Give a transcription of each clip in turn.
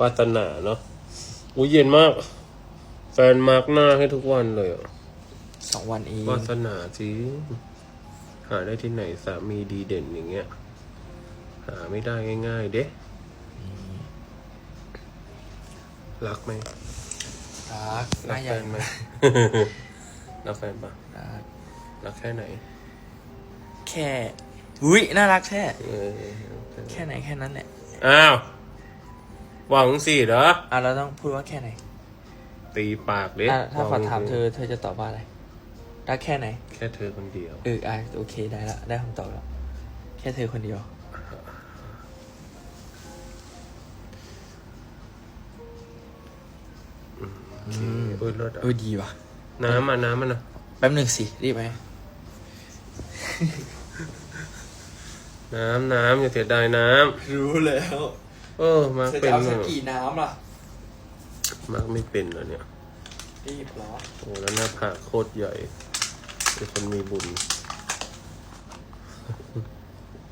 วาสนาเนาะอุ้ยเย็นมาก แฟนมาร์กหน้าให้ทุกวันเลยอะสองวันเองวาสนาจริงหาได้ที่ไหนสามีดีเด่นอย่างเงี้ย หาไม่ได้ง่าย ๆ เด้รักไหมรักหรัน้ากใหแฟญ่นไหมรักแฟนปะรักรักแค่ไหน แค่อุ้ยน่ารักแค่เออแค่ไหนแค่นั้นแหละอ้าว หวังสิเหรออะเราต้องพูดว่าแค่ไหนตีปากเด้อะถ้าหขวัองถามเธอเธอจะตอบว่าอะไรรักแค่ไหน แค่เธอคนเดียวเอออะโอเคได้ละได้คำตอบแล้ว แค่เธอคนเดียว โอเคเออเลิศอะเออดีว่ะ น้ำอะน้ำมันอะแป๊บหนึ่งสิ รีบไหมน้ำน้ำอย่าเสียดายน้รู้แล้วำ เออ มาร์กเป็นเหรอน้ำล่ะมาร์กไม่เป็นเหรอเนี่ย รีบเหรอโอ้แล้วหน้าผากโคตรใหญ่เป็นคนมีบุญ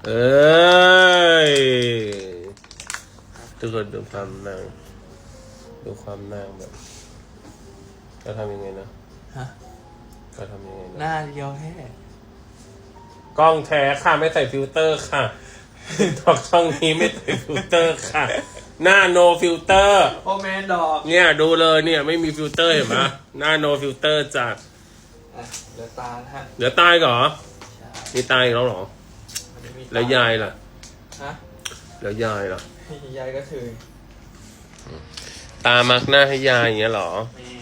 เอ้ยทุกคนดูความนาง ดูความนางแบบจะทำยังไงนะฮะจะทำยังไงหนะน้าเดียวแค่กล้องแท้ค่ะ ไม่ใส่ฟิลเตอร์ค่ะ ทอกช่องนี้ไม่ใส่ฟิลเตอร์ค่ะ หน้าโนฟิลเตอร์โอแมนดอกเนี่ยดูเลยเนี่ยไม่มีฟิลเตอร์เห็นไหมหน้าโนฟิลเตอร์จ้ะอะเหลือตาฮะเดี๋ยวตายเหรอใช่มีตายอีกแล้วเหรอมันจะมีตแล้วยายล่ะ ฮะแล้วยายล่ะ ยายก็ถือตามักหน้าให้ยายอย่างเงี้ยเหรอ แม่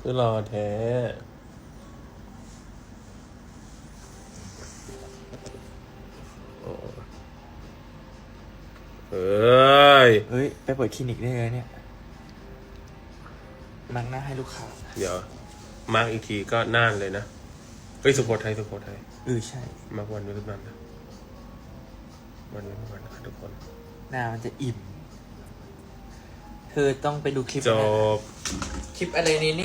คือรอแท้ เอ้ย เฮ้ย ไปเปิดคลินิกได้เลยเนี่ยมังหน้าให้ลูกค้า เดี๋ยว มาร์กอีกทีก็น่านเลยนะเฮ้ยสุโขทัยสุโขทัยเออใช่ มาร์กวันไว้ทุกวันนะวันไว้ทุกวันนะครับทุกคน หน้ามันจะอิ่ม เธอต้องไปดูคลิปจนะบ คลิปอะไรนี้นี่